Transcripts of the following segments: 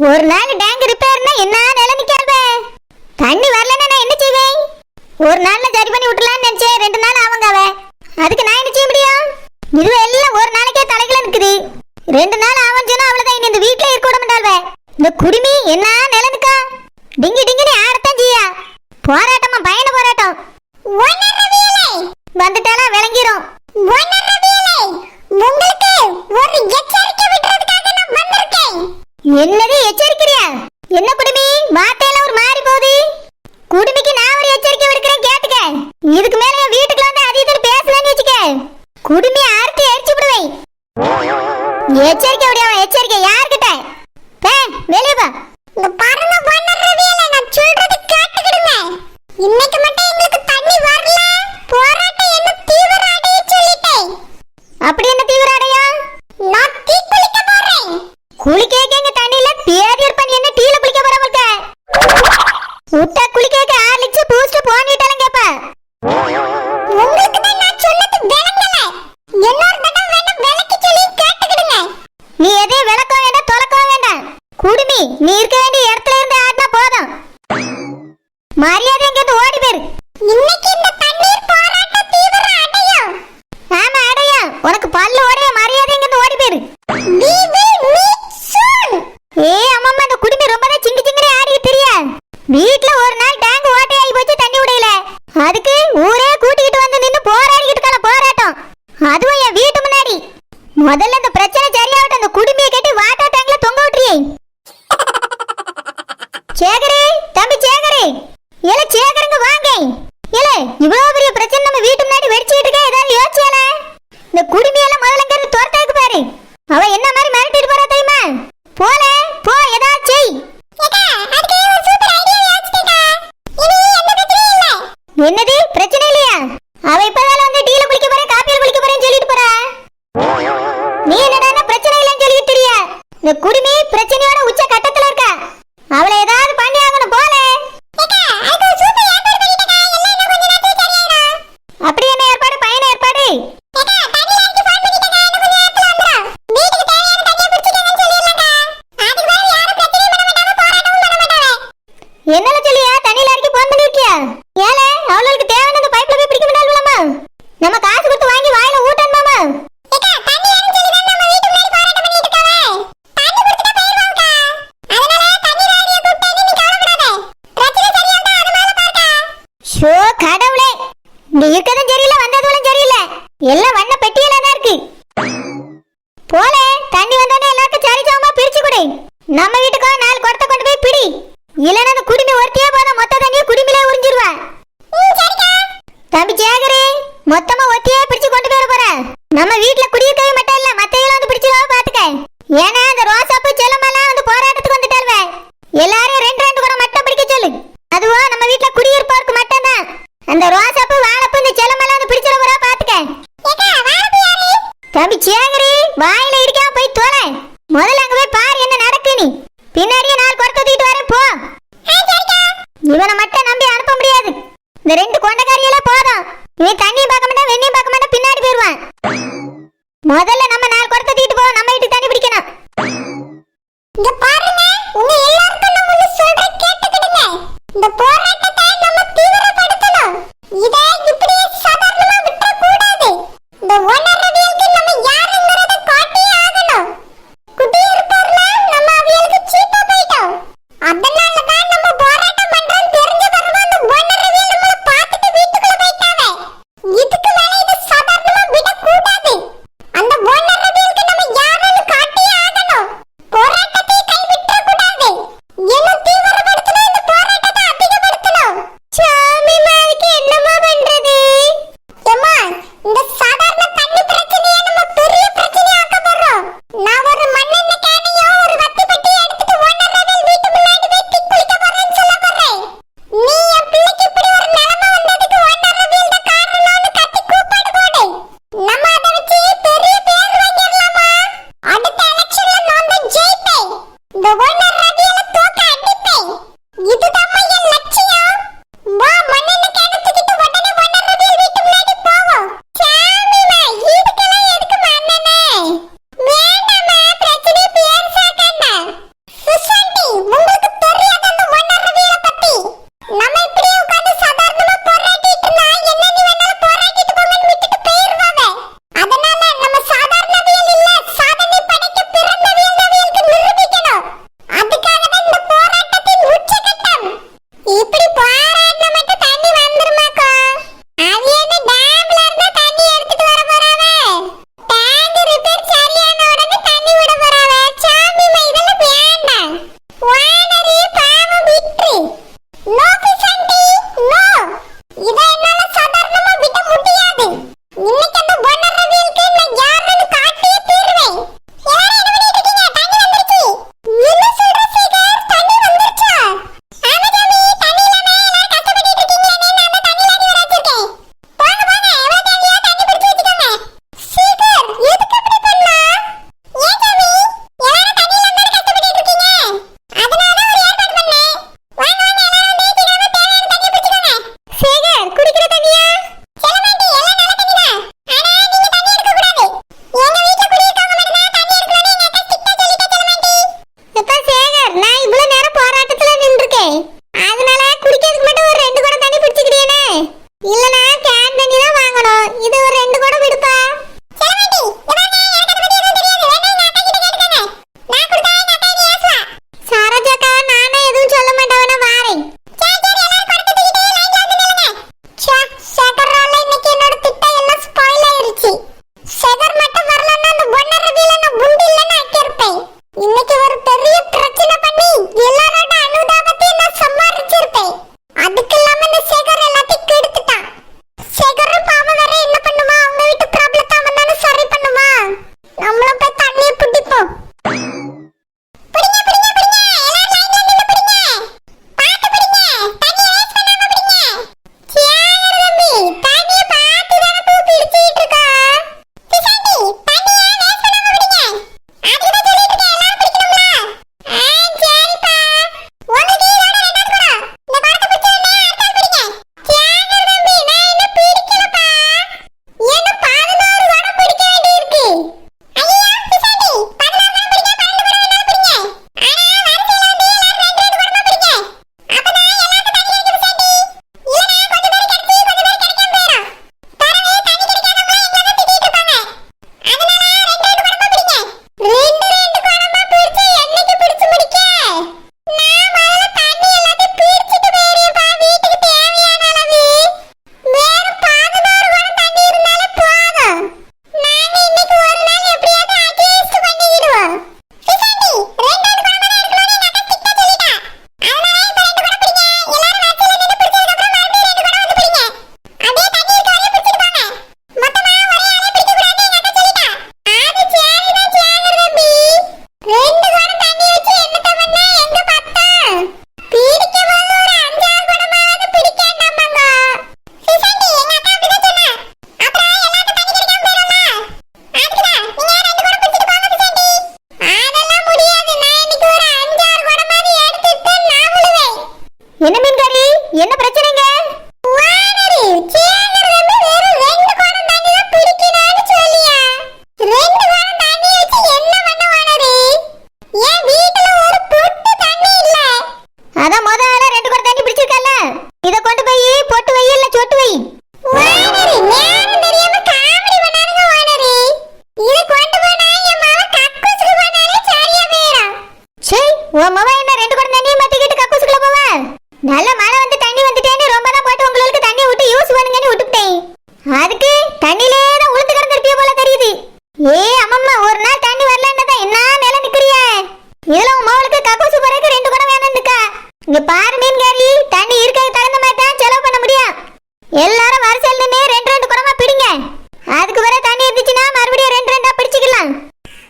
ஒரு நாள் டேங்க் ரிப்பேர்னா என்ன நிலைமைக்கு தண்ணி வரலன்னா நான் என்ன செய்வேன்? ஒரு நாள்ல சரி பண்ணி விட்டுலாம்னு நினைச்சேன். ரெண்டு நாள் என்னது எச்சரிக்கிறியா? என்ன குடுமி? পেয়ারি మొదలు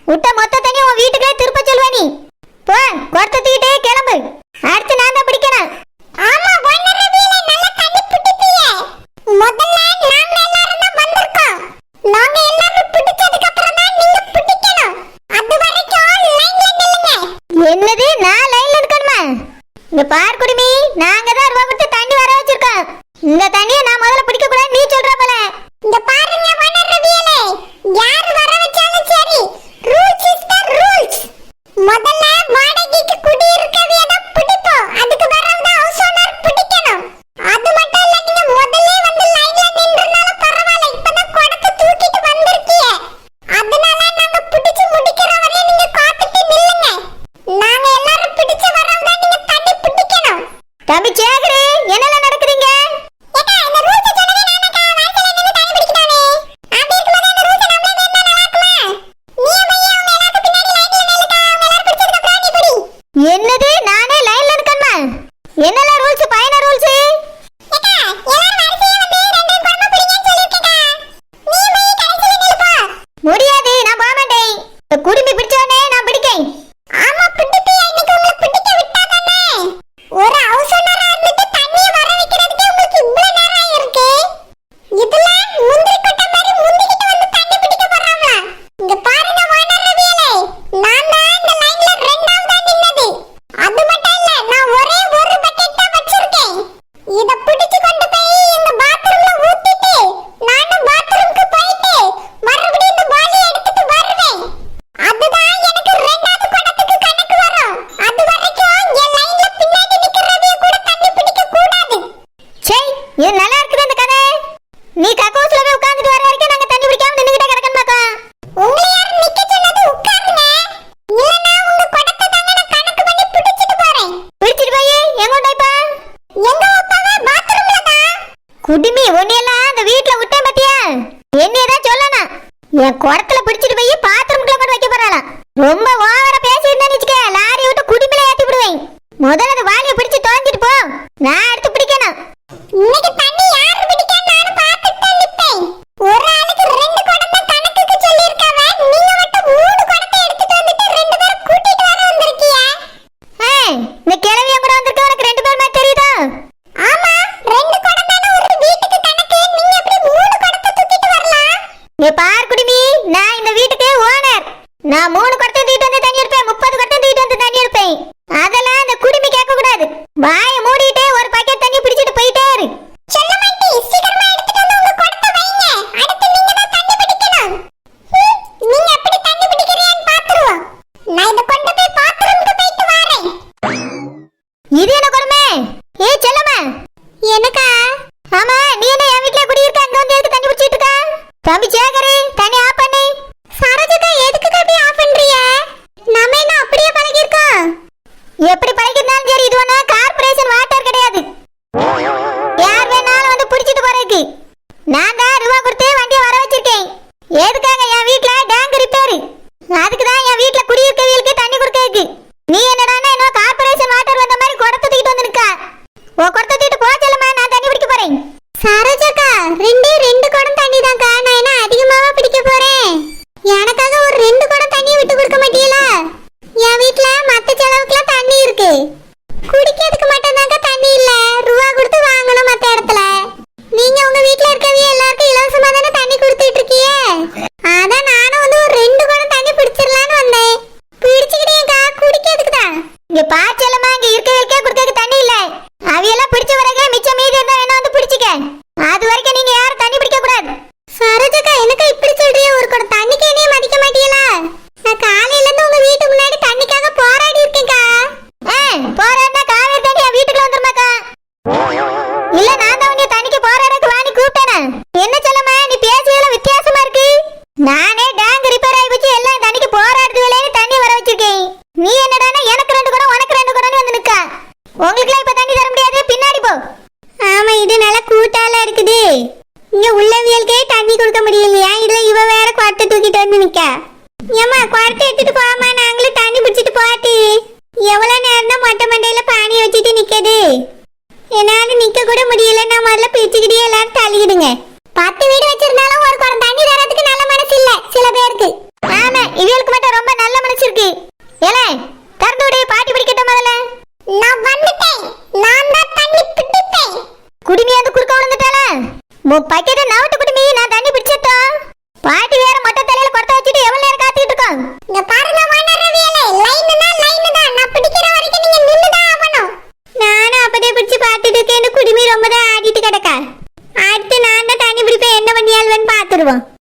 விட்ட மொத்த 是吧？